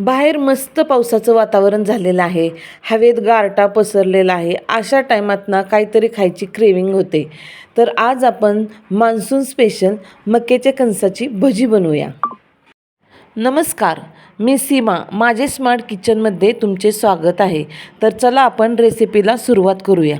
बाहेर मस्त पावसाचं वातावरण झालेलं आहे. हवेत गारटा पसरलेला आहे. अशा टायमात ना काहीतरी खायची क्रेविंग होते. तर आज आपण मान्सून स्पेशल मक्याच्या कणसाची भजी बनवूया. नमस्कार मी सीमा माझे स्मार्ट किचनमध्ये तुमचे स्वागत आहे. तर चला आपण रेसिपीला सुरुवात करूया.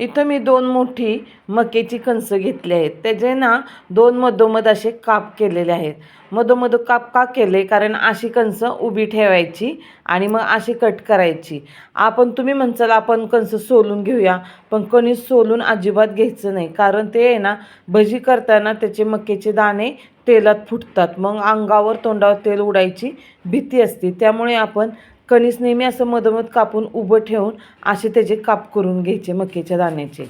इथं मी दोन मोठी मक्याची कणसं घेतली आहेत. त्याचे ना दोन मधोमध असे काप केलेले आहेत. मधोमध काप का केले? कारण अशी कणसं उभी ठेवायची आणि मग अशी कट करायची. आपण तुम्ही म्हणचाल आपण कणसं सोलून घेऊया पण कणी सोलून अजिबात घ्यायचं नाही. कारण ते आहे ना भजी करताना त्याचे मक्याचे दाणे तेलात फुटतात. मग अंगावर तोंडावर तेल उडायची भीती असते. त्यामुळे आपण कणीस नेहमी असं मधोमध कापून उभं ठेवून असे त्याचे काप करून घ्यायचे मक्याच्या दाण्याचे.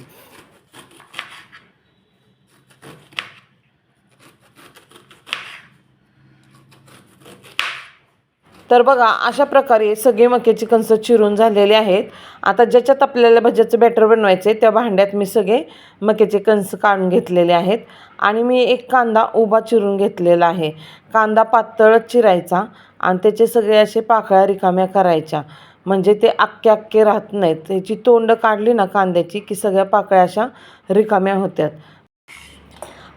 तर बघा अशा प्रकारे सगळे मक्याची कणसं चिरून झालेले आहेत. आता ज्याच्यात आपल्याला भज्याचं बॅटर बनवायचं आहे त्या भांड्यात मी सगळे मक्याचे कणस काढून घेतलेले आहेत. आणि मी एक कांदा उभा चिरून घेतलेला आहे. कांदा पातळच चिरायचा आणि त्याचे सगळे असे पाकळ्या रिकाम्या करायच्या. म्हणजे ते अक्के अक्के राहत नाहीत. त्याची तोंड काढली ना कांद्याची की सगळ्या पाकळ्या अशा रिकाम्या होत्यात.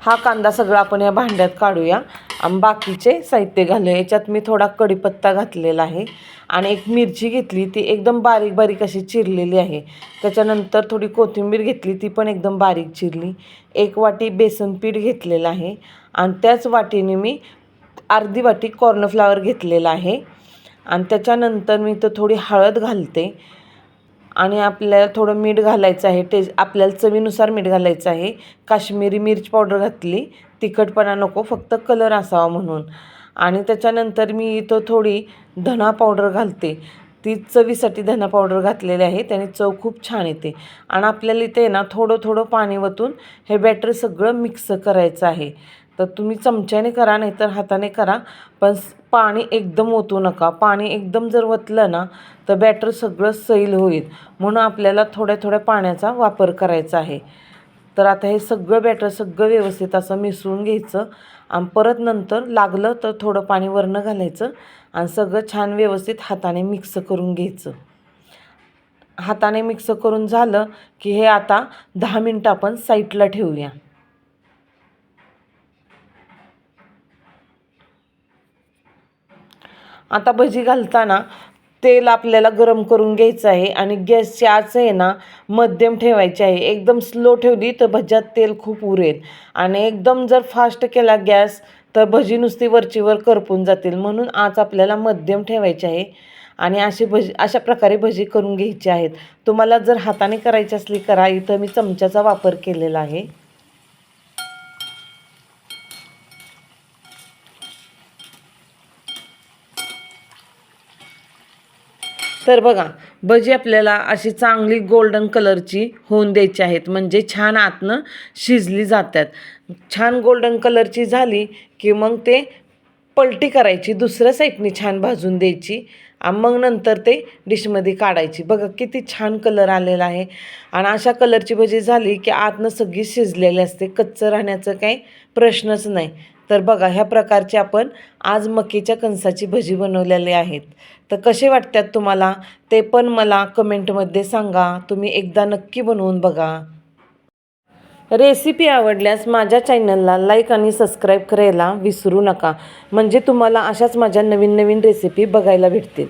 हा कांदा सगळा आपण या भांड्यात काढूया. बाकीचे साहित्य घालूया याच्यात मी थोडा कढीपत्ता घातलेला आहे. आणि एक मिरची घेतली ती एकदम बारीक बारीक अशी चिरलेली आहे. त्याच्यानंतर थोडी कोथिंबीर घेतली ती पण एकदम बारीक चिरली. एक वाटी बेसन पीठ घेतलेलं आहे. आणि त्याच वाटीने मी अर्धी वाटी कॉर्नफ्लावर घेतलेला आहे. आणि त्याच्यानंतर मी तर थोडी हळद घालते. आणि आपल्याला थोडं मीठ घालायचं आहे. टेस्ट आपल्याला चवीनुसार मीठ घालायचं आहे. काश्मीरी मिरची पावडर घातली. तिखटपणा नको फक्त कलर असावा म्हणून. आणि त्याच्यानंतर मी इथं थोडी धना पावडर घालते. ती चवीसाठी धना पावडर घातलेली आहे त्याने चव खूप छान येते. आणि आपल्याला इथे ना थोडं थोडं पाणी वतून हे बॅटर सगळं मिक्स करायचं आहे. तर तुम्ही चमच्याने करा नाहीतर हाताने करा. पण पाणी एकदम ओतू नका. पाणी एकदम जर वतलं ना तर बॅटर सगळं सैल होईल. म्हणून आपल्याला थोड्या थोड्या पाण्याचा वापर करायचा आहे. तर आता हे सगळं बॅटर सगळं व्यवस्थित असं मिसळून घ्यायचं. आणि परत नंतर लागलं तर थोडं पाणी वरनं घालायचं आणि सगळं छान व्यवस्थित हाताने मिक्स करून घ्यायचं. हाताने मिक्स करून झालं की हे आता दहा मिनटं आपण साईडला ठेवूया. आता भजी घालताना तेल आपल्याला गरम करून घ्यायचं आहे आणि गॅसची आच आहे ना मध्यम ठेवायची आहे. एकदम स्लो ठेवली तर भज्यात तेल खूप उरेल. आणि एकदम जर फास्ट केला गॅस तर भजी नुसती वरचीवर करपून जातील. म्हणून आज आपल्याला मध्यम ठेवायची आहे. आणि अशी भजी अशा प्रकारे भजी करून घ्यायची आहेत. तुम्हाला जर हाताने करायची असली करा. इथं मी चमच्याचा वापर केलेला आहे. तर बघा भजी आपल्याला अशी चांगली गोल्डन कलरची होऊन द्यायची आहेत. म्हणजे छान आतनं शिजली जातात. छान गोल्डन कलरची झाली की मग ते पलटी करायची दुसऱ्या साईडने छान भाजून द्यायची आणि मग नंतर ते डिशमध्ये काढायची. बघा किती छान कलर आलेला आहे. आणि अशा कलरची भजी झाली की आतनं सगळी शिजलेली असते. कच्चं राहण्याचं काही प्रश्नच नाही. तर बघा ह्या प्रकारचे आपण आज मकीच्या कणसाची भजी बनवलेली आहेत. तर कसे वाटतात तुम्हाला? ते पण मला कमेंटमध्ये सांगा. तुम्ही एकदा नक्की बनवून बघा. रेसिपी आवडल्यास माझ्या चॅनलला लाईक आणि सबस्क्राईब करायला विसरू नका. म्हणजे तुम्हाला अशाच माझ्या नवीन नवीन रेसिपी बघायला भेटतील.